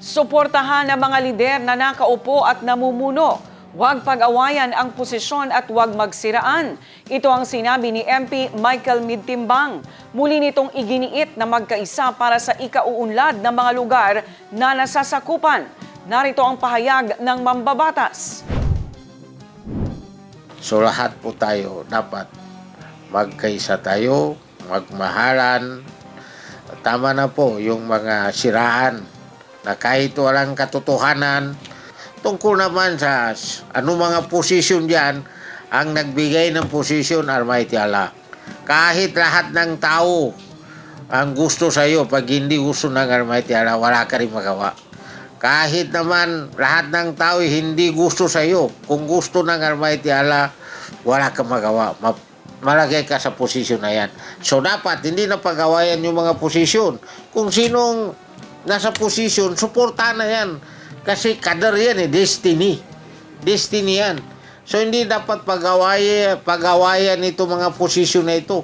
Suportahan ang mga lider na nakaupo at namumuno. Huwag pag-awayan ang posisyon at huwag magsiraan. Ito ang sinabi ni MP Michael Midtimbang. Muli nitong iginiit na magkaisa para sa ikauunlad ng mga lugar na nasasakupan. Narito ang pahayag ng mambabatas. So lahat po tayo dapat magkaisa tayo, magmahalan. Tama na po yung mga siraan na kahit walang katotohanan tungkol naman sa ano mga posisyon diyan ang nagbigay ng posisyon Almighty Allah. Kahit lahat ng tao ang gusto sa iyo pag hindi gusto ng Almighty Allah, wala ka rin magawa. Kahit naman lahat ng tao hindi gusto sa iyo, kung gusto ng Almighty Allah, wala kang magawa. Ma- malagay ka sa posisyon na yan. So dapat hindi na pagawayan yung mga posisyon. Kung sinong nasa posisyon, suportahan na yan. Kasi kadar yan eh, destiny. Destiny yan. So hindi dapat pagawayan, pagawayan ito mga posisyon na ito.